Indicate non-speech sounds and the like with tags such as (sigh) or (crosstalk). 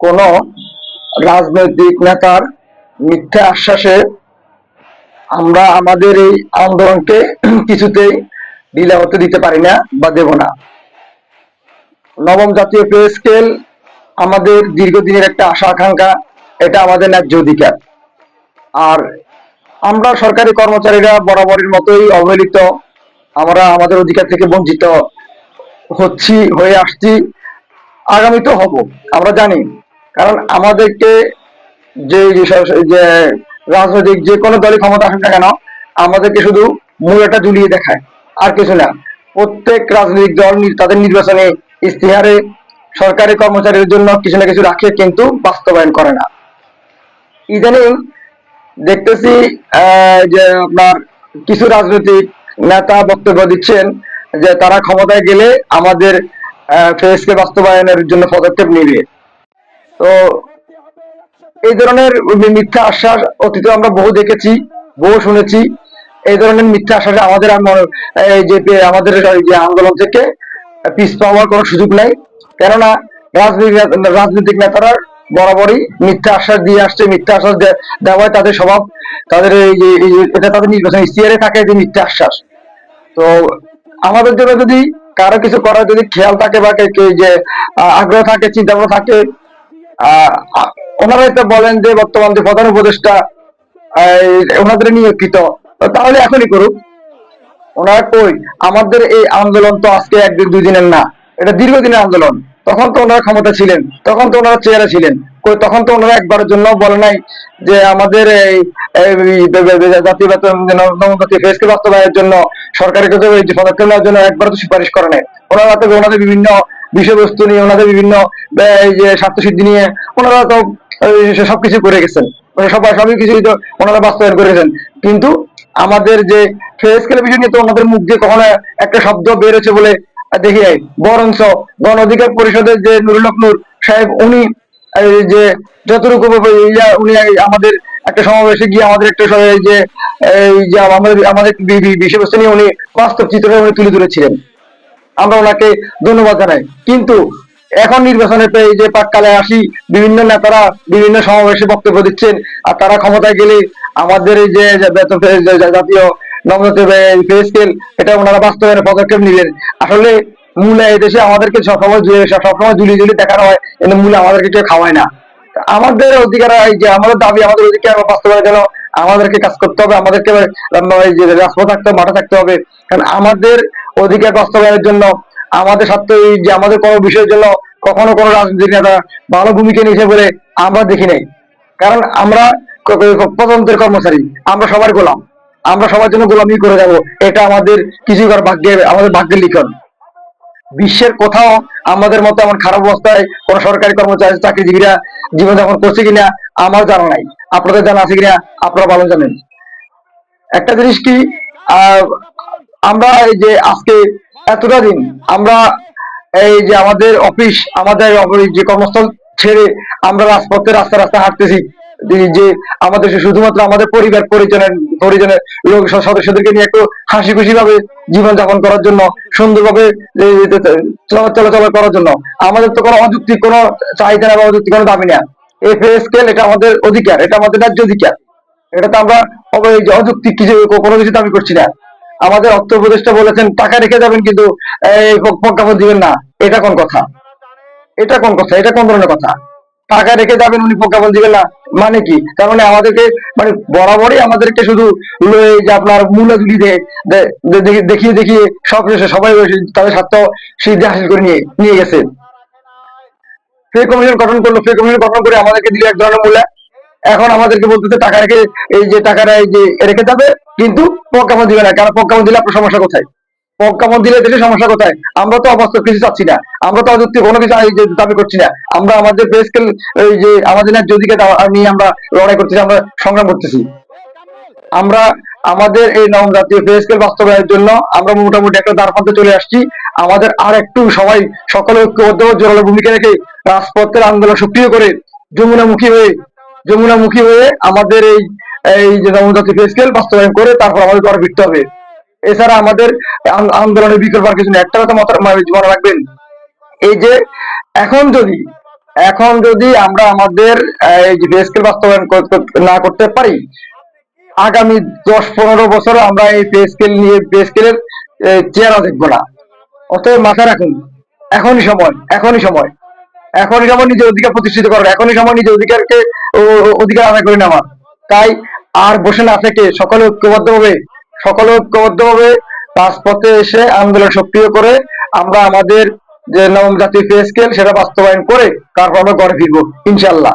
কোন রাজনৈতিক নেতার মিথ্যা আশ্বাসে আমরা আমাদের এই আন্দোলনকে (clears throat) কিছুতেই ঢিলা হতে দিতে পারি না বা দেব না। নবম জাতীয় পে স্কেল আমাদের দীর্ঘদিনের একটা আশা আকাঙ্ক্ষা, এটা আমাদের ন্যায্য অধিকার। আর আমরা সরকারি কর্মচারীরা বরাবরের মতোই অবহেলিত, আমরা আমাদের অধিকার থেকে বঞ্চিত হচ্ছি, হয়ে আসছি, আগামী তো হব, আমরা জানি। কারণ আমাদেরকে যে যে রাজনৈতিক যে কোনো দলই ক্ষমতা আসুক না কেন, আমাদেরকে শুধু মূলাটা ঝুলিয়ে দেখায়, আর কিছু না। প্রত্যেক রাজনৈতিক দল তাদের নির্বাচনে ইস্তেহারে সরকারি কর্মচারীর জন্য কিছু না কিছু রাখে কিন্তু বাস্তবায়ন করে না। ইদানিং দেখতেছি যে আপনার কিছু রাজনৈতিক নেতা বক্তব্য দিচ্ছেন যে তারা ক্ষমতায় গেলে আমাদের ফেসকে বাস্তবায়নের জন্য পদক্ষেপ নেবে। তো এই ধরনের মিথ্যা আশ্বাস অতীতে আমরা বহু দেখেছি, বহু শুনেছি। এই ধরনের মিথ্যা আশ্বাসে আমাদের আমাদের যে আন্দোলন থেকে পিছ পাওয়ার কোনো সুযোগ নাই। কেননা রাজনৈতিক রাজনৈতিক নেতারা বরাবরই মিথ্যা আশ্বাস দিয়ে আসছে, মিথ্যা আশ্বাস দেওয়ায় তাদের স্বভাব, তাদের এটা তাদের নির্বাচন ইস্তিয়ারে থাকে যে মিথ্যা আশ্বাস। তো আমাদের জন্য যদি কারও কিছু করার যদি খেয়াল থাকে বা যে আগ্রহ থাকে চিন্তা থাকে তো বলেন যে বর্তমান যে প্রধান উপদেষ্টা ওনাদের তাহলে এখনই করুক। ওনারা কই? আমাদের এই আন্দোলন তো আজকে একদিন না। এটা দীর্ঘদিনের আন্দোলন। তখন তো ওনারা ক্ষমতা ছিলেন। তখন তো ওনারা চেয়ারে ছিলেন। কই, তখন তো ওনারা একবারের জন্য বলে নাই যে আমাদের এই জাতীয় বেতন ফেসকে বাস্তবায়নের জন্য সরকারি কাছে পদক্ষেপ নেওয়ার জন্য একবার তো সুপারিশ করে নাই। ওনারা ওনাদের বিভিন্ন বিষয়বস্তু নিয়ে ওনাদের বিভিন্ন যে স্বার্থসিদ্ধি নিয়ে ওনারা তো সবকিছু করে গেছেন। মানে সবাই, সবই কিছু ওনারা বাস্তবায়ন করে গেছেন। কিন্তু আমাদের যে ফেস টেলিভিশন নিয়ে তো ওনাদের মুখ দিয়ে কখনো একটা শব্দ বেরোছে বলে দেখি নাই। বরঞ্চ গণ অধিকার পরিষদের যে নুরুল নূর সাহেব, উনি যে যতটুকু উনি আমাদের একটা সমাবেশে গিয়ে আমাদের একটা যে আমাদের আমাদের বিষয়বস্তু নিয়ে উনি বাস্তব চিত্রটা উনি তুলে ধরেছিলেন। আমরা ওনাকে ধন্যবাদ জানাই। কিন্তু এখন নির্বাচনে এই যে পাককালে আসি, বিভিন্ন নেতারা বিভিন্ন সমাবেশে বক্তব্য দিচ্ছেন, আর তারা ক্ষমতায় গেলে আমাদের এই যে জাতীয় এটা ওনারা নিলেন। আসলে দেশে আমাদেরকে সবসময় দেখানো হয় মূলে আমাদেরকে কেউ খাওয়ায় না। আমাদের অধিকার যে, আমাদের দাবি, আমাদের অধিকার বাস্তবায়নের জন্য আমাদেরকে কাজ করতে হবে, আমাদেরকে রাজপথ থাকতে হবে, মাঠে থাকতে হবে। কারণ আমাদের অধিকার বাস্তবায়নের জন্য, আমাদের স্বার্থ এই যে আমাদের কোনো বিষয়ের জন্য কখনো কোনো রাজনৈতিক নেতা ভালো ভূমিকা নিয়েছে বলে আমরা দেখি নাই। কারণ আমরা ক- কর্মচারী, আমরা সবার গোলাম। আমরা সবার জন্য গোলামি করে যাব, এটা আমাদের কিছু করার ভাগ্যের আমাদের ভাগ্যের লিখন। বিশ্বের কোথাও আমাদের মতো এমন খারাপ অবস্থায় কোন সরকারি কর্মচারী, চাকরিজীবীরা জীবনযাপন করছে কিনা আমার জানা নাই। আপনাদের জানা আছে কিনা? আপনারা ভালো জানেন। একটা জিনিস কি আমরা এই যে আজকে এতটা দিন আমরা এই যে আমাদের অফিস, আমাদের যে কর্মস্থল ছেড়ে আমরা রাজপথে রাস্তা রাস্তা হাঁটতেছি যে আমাদের শুধুমাত্র আমাদের পরিবার পরিজনের পরিজনের লোক সদস্যদেরকে নিয়ে একটু হাসি খুশি ভাবে জীবন যাপন করার জন্য, সুন্দরভাবে চলাচল করার জন্য। আমাদের তো কোনো অযুক্তি কোনো চাহিদা বা অযুক্তি কোনো দাবি না পে স্কেল এটা আমাদের অধিকার, এটা আমাদের ন্যায্য অধিকার। এটা তো আমরা অযৌক্তিক কিছু কোনো কিছু দাবি করছি না। আমাদের অর্থ উপদেষ্টা বলেছেন, টাকা রেখে যাবেন কিন্তু প্রজ্ঞাপন দিবেন না। এটা কোন কথা? এটা কোন কথা? এটা কোন ধরনের কথা? টাকা রেখে যাবেন উনি প্রজ্ঞাপন দিবেন না মানে কি? তার মানে আমাদেরকে মানে বরাবরই আমাদেরকে শুধু যে আপনার মূলাধুলি দিয়ে দে- দে- দে- দেখিয়ে দেখিয়ে সব সবাই তাদের স্বার্থ সিদ্ধি হাসিল করে নিয়ে নিয়ে গেছে। ফে কমিশন গঠন করল ফে কমিশন গঠন করে আমাদেরকে দিল এক ধরনের মূল্য। এখন আমাদেরকে বলতেছে টাকা রেখে এই যে টাকাটা এই যে রেখে যাবে, কিন্তু প্রজ্ঞাপন দিবে না। কারণ প্রজ্ঞাপন দিলে আপনার সমস্যা কোথায়? প্রজ্ঞাপন দিলে দেশে সমস্যা কোথায়? আমরা তো অবাস্তব কিছু চাচ্ছি না। আমরা তো অযুক্তি কোনো কিছু এই যে দাবি করছি না। আমরা আমাদের বেসকেল এই যে আমাদের ন্যায্য নিয়ে আমরা লড়াই করতেছি, আমরা সংগ্রাম করতেছি। আমরা আমাদের এই নবম জাতীয় পে স্কেল বাস্তবায়নের জন্য আমরা মোটামুটি একটা দ্বারপ্রান্তে চলে আসছি। আমাদের আর একটু সবাই সকলে ঐক্যবদ্ধ জোরালো ভূমিকা রেখে রাজপথের আন্দোলন সক্রিয় করে যমুনামুখী হয়ে যমুনামুখী হয়ে আমাদের এই এই যে নবম জাতীয় পে স্কেল বাস্তবায়ন করে তারপর আমাদের ঘরে ফিরতে হবে। এছাড়া আমাদের আন- আন্দোলনের বিকল্প আর কিছু একটা কথা মনে রাখবেন, এই যে এখন যদি এখন যদি আমরা আমাদের, এই যে বাস্তবায়ন কর- কর- না করতে পারি আগামী দশ পনেরো বছর আমরা এই পে স্কেল নিয়ে পে স্কেলের চেহারা দেখব না। অতএব মাথায় রাখুন, এখনই সময় এখনই সময়। এখনই সময় নিজের অধিকার প্রতিষ্ঠিত করার, এখনই সময় নিজের অধিকারকে অধিকার আদায় করে নেওয়ার। তাই আর বসে না থেকে সকলে ঐক্যবদ্ধ হবে সকলে ঐক্যবদ্ধ হবে রাজপথে এসে আন্দোলন সক্রিয় করে আমরা আমাদের যে নবম জাতীয় পে স্কেল সেটা বাস্তবায়ন করে তারপর আমরা ঘরে ফিরবো ইনশাল্লাহ